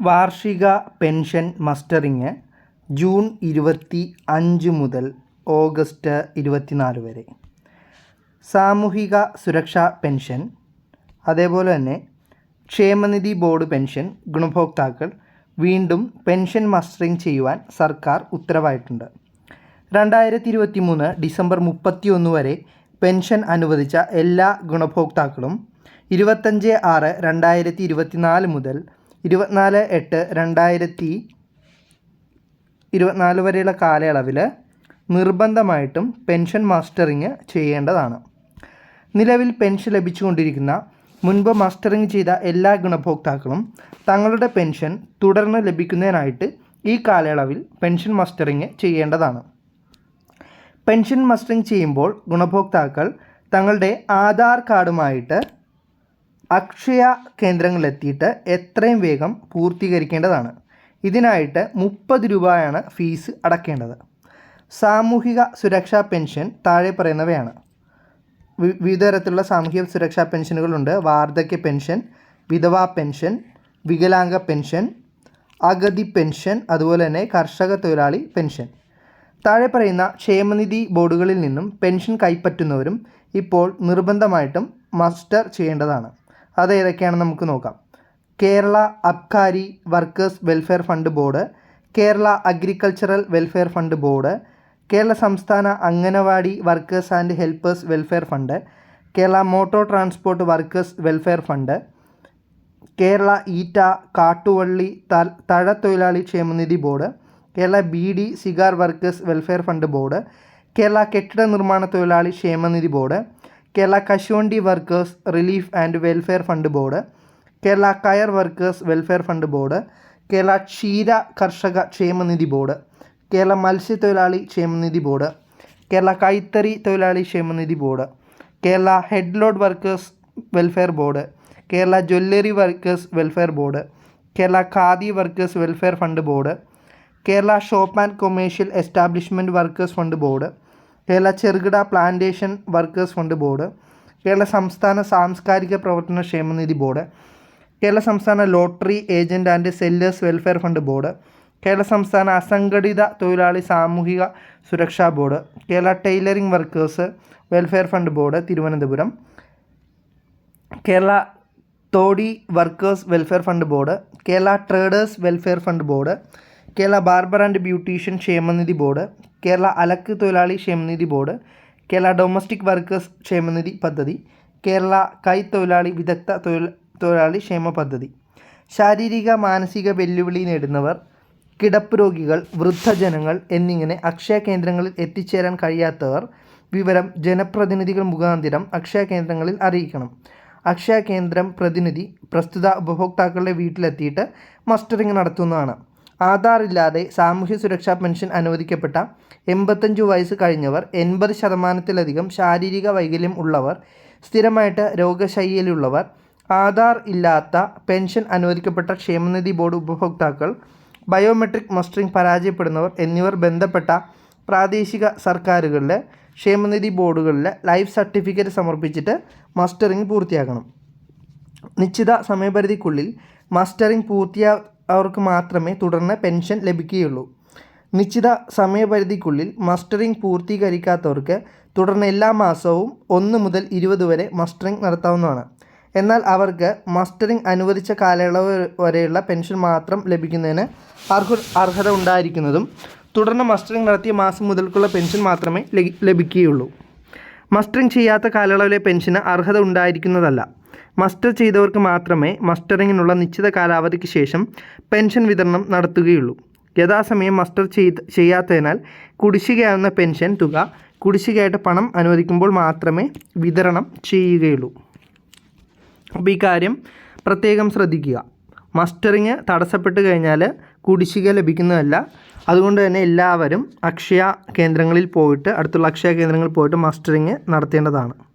വാർഷിക pension mustering June ഇരുപത്തി അഞ്ച് മുതൽ ഓഗസ്റ്റ് ഇരുപത്തിനാല് വരെ. സാമൂഹിക സുരക്ഷാ പെൻഷൻ അതേപോലെ തന്നെ ക്ഷേമനിധി ബോർഡ് പെൻഷൻ ഗുണഭോക്താക്കൾ വീണ്ടും പെൻഷൻ മസ്റ്ററിങ് ചെയ്യുവാൻ സർക്കാർ ഉത്തരവായിട്ടുണ്ട്. രണ്ടായിരത്തി ഇരുപത്തി മൂന്ന് ഡിസംബർ മുപ്പത്തി ഒന്ന് വരെ പെൻഷൻ അനുവദിച്ച എല്ലാ ഗുണഭോക്താക്കളും ഇരുപത്തഞ്ച് ആറ് രണ്ടായിരത്തി ഇരുപത്തിനാല് മുതൽ ഇരുപത്തിനാല് എട്ട് രണ്ടായിരത്തി ഇരുപത്തിനാല് വരെയുള്ള കാലയളവിൽ നിർബന്ധമായിട്ടും പെൻഷൻ മാസ്റ്ററിങ് ചെയ്യേണ്ടതാണ്. നിലവിൽ പെൻഷൻ ലഭിച്ചുകൊണ്ടിരിക്കുന്ന മുൻപ് മാസ്റ്ററിങ് ചെയ്ത എല്ലാ ഗുണഭോക്താക്കളും തങ്ങളുടെ പെൻഷൻ തുടർന്ന് ലഭിക്കുന്നതിനായിട്ട് ഈ കാലയളവിൽ പെൻഷൻ മസ്റ്ററിങ് ചെയ്യേണ്ടതാണ്. പെൻഷൻ മസ്റ്ററിങ് ചെയ്യുമ്പോൾ ഗുണഭോക്താക്കൾ തങ്ങളുടെ ആധാർ കാർഡുമായിട്ട് അക്ഷയ കേന്ദ്രങ്ങളിലെത്തിയിട്ട് എത്രയും വേഗം പൂർത്തീകരിക്കേണ്ടതാണ്. ഇതിനായിട്ട് മുപ്പത് രൂപയാണ് ഫീസ് അടക്കേണ്ടത്. സാമൂഹിക സുരക്ഷാ പെൻഷൻ താഴെ പറയുന്നവയാണ്. വിവിധ തരത്തിലുള്ള സാമൂഹിക സുരക്ഷാ പെൻഷനുകളുണ്ട്. വാർദ്ധക്യ പെൻഷൻ വിധവാ പെൻഷൻ വികലാംഗ പെൻഷൻ അഗതി പെൻഷൻ അതുപോലെ തന്നെ കർഷക തൊഴിലാളി പെൻഷൻ. താഴെ പറയുന്ന ക്ഷേമനിധി ബോർഡുകളിൽ നിന്നും പെൻഷൻ കൈപ്പറ്റുന്നവരും ഇപ്പോൾ നിർബന്ധമായിട്ടും മസ്റ്റർ ചെയ്യേണ്ടതാണ്. അത് ഏതൊക്കെയാണെന്ന് നമുക്ക് നോക്കാം. Kerala Abkari workers welfare fund board Kerala agricultural welfare fund board Kerala സംസ്ഥാന Anganwadi workers and helpers welfare fund Kerala motor transport workers welfare fund Kerala ഈറ്റ കാട്ടുവള്ളി ത- തഴത്തൊഴിലാളി ക്ഷേമനിധി board Kerala B D cigar workers welfare fund board Kerala കെട്ടിട നിർമ്മാണ തൊഴിലാളി ക്ഷേമനിധി ബോർഡ് കേരള കശുവണ്ടി workers relief and welfare fund board Kerala കയർ workers welfare fund board Kerala ക്ഷീര കർഷക ക്ഷേമനിധി ബോർഡ് കേരള മത്സ്യത്തൊഴിലാളി ക്ഷേമനിധി ബോർഡ് കേരള കൈത്തറി തൊഴിലാളി ക്ഷേമനിധി board Kerala head load workers welfare board Kerala jewellery workers welfare board Kerala khadi workers welfare fund board Kerala shop and commercial establishment workers fund board Kerala ചെറുകിട plantation workers fund board Kerala സംസ്ഥാന സാംസ്കാരിക പ്രവർത്തന ക്ഷേമനിധി board Kerala സംസ്ഥാന lottery agent and sellers welfare fund board Kerala സംസ്ഥാന അസംഘടിത തൊഴിലാളി സാമൂഹിക സുരക്ഷാ board Kerala tailoring workers welfare fund board Thiruvananthapuram Kerala toddy workers welfare fund board Kerala traders welfare fund board Kerala barber and beautician ക്ഷേമനിധി board Kerala അലക്ക് തൊഴിലാളി ക്ഷേമനിധി board Kerala domestic workers ക്ഷേമനിധി പദ്ധതി കേരള കൈത്തൊഴിലാളി വിദഗ്ധ തൊഴിൽ തൊഴിലാളി ക്ഷേമ പദ്ധതി. ശാരീരിക മാനസിക വെല്ലുവിളി നേടുന്നവർ കിടപ്പ് രോഗികൾ വൃദ്ധജനങ്ങൾ എന്നിങ്ങനെ അക്ഷയ കേന്ദ്രങ്ങളിൽ എത്തിച്ചേരാൻ കഴിയാത്തവർ വിവരം ജനപ്രതിനിധികൾ മുഖാന്തിരം അക്ഷയ കേന്ദ്രങ്ങളിൽ അറിയിക്കണം. അക്ഷയ കേന്ദ്രം പ്രതിനിധി പ്രസ്തുത ഉപഭോക്താക്കളുടെ വീട്ടിലെത്തിയിട്ട് മസ്റ്ററിംഗ് നടത്തുന്നതാണ്. ആധാർ ഇല്ലാതെ സാമൂഹ്യ സുരക്ഷാ പെൻഷൻ അനുവദിക്കപ്പെട്ട എൺപത്തഞ്ച് വയസ്സ് കഴിഞ്ഞവർ എൺപത് ശതമാനത്തിലധികം ശാരീരിക വൈകല്യം ഉള്ളവർ സ്ഥിരമായിട്ട് രോഗശൈലിയിലുള്ളവർ ആധാർ ഇല്ലാത്ത പെൻഷൻ അനുവദിക്കപ്പെട്ട ക്ഷേമനിധി ബോർഡ് ഉപഭോക്താക്കൾ ബയോമെട്രിക് മസ്റ്ററിംഗ് പരാജയപ്പെടുന്നവർ എന്നിവർ ബന്ധപ്പെട്ട പ്രാദേശിക സർക്കാരുകളിലെ ക്ഷേമനിധി ബോർഡുകളിലെ ലൈഫ് സർട്ടിഫിക്കറ്റ് സമർപ്പിച്ചിട്ട് മസ്റ്ററിംഗ് പൂർത്തിയാക്കണം. നിശ്ചിത സമയപരിധിക്കുള്ളിൽ മസ്റ്ററിംഗ് പൂർത്തിയായവർക്ക് മാത്രമേ തുടർന്ന് പെൻഷൻ ലഭിക്കുകയുള്ളൂ. നിശ്ചിത സമയപരിധിക്കുള്ളിൽ മസ്റ്ററിംഗ് പൂർത്തീകരിക്കാത്തവർക്ക് തുടർന്ന് എല്ലാ മാസവും ഒന്ന് മുതൽ ഇരുപത് വരെ മസ്റ്ററിംഗ് നടത്താവുന്നതാണ്. എന്നാൽ അവർക്ക് മസ്റ്ററിംഗ് അനുവദിച്ച കാലയളവ് വരെയുള്ള പെൻഷൻ മാത്രം ലഭിക്കുന്നതിന് അർഹ അർഹത ഉണ്ടായിരിക്കുന്നതും തുടർന്ന് മസ്റ്ററിംഗ് നടത്തിയ മാസം മുതൽക്കുള്ള പെൻഷൻ മാത്രമേ ലഭിക്കുകയുള്ളൂ. മസ്റ്ററിംഗ് ചെയ്യാത്ത കാലയളവിലെ പെൻഷന് അർഹത ഉണ്ടായിരിക്കുന്നതല്ല. മസ്റ്റർ ചെയ്തവർക്ക് മാത്രമേ മസ്റ്ററിങ്ങിനുള്ള നിശ്ചിത കാലാവധിക്ക് ശേഷം പെൻഷൻ വിതരണം നടത്തുകയുള്ളൂ. യഥാസമയം മസ്റ്റർ ചെയ്ത് ചെയ്യാത്തതിനാൽ കുടിശ്ശികയാവുന്ന പെൻഷൻ തുക കുടിശ്ശികയായിട്ട് പണം അനുവദിക്കുമ്പോൾ മാത്രമേ വിതരണം ചെയ്യുകയുള്ളൂ. അപ്പോൾ ഈ കാര്യം പ്രത്യേകം ശ്രദ്ധിക്കുക. മസ്റ്ററിങ് തടസ്സപ്പെട്ട് കഴിഞ്ഞാൽ കുടിശ്ശിക ലഭിക്കുന്നതല്ല. അതുകൊണ്ട് തന്നെ എല്ലാവരും അക്ഷയ കേന്ദ്രങ്ങളിൽ പോയിട്ട് അടുത്തുള്ള അക്ഷയ കേന്ദ്രങ്ങളിൽ പോയിട്ട് മസ്റ്ററിങ് നടത്തേണ്ടതാണ്.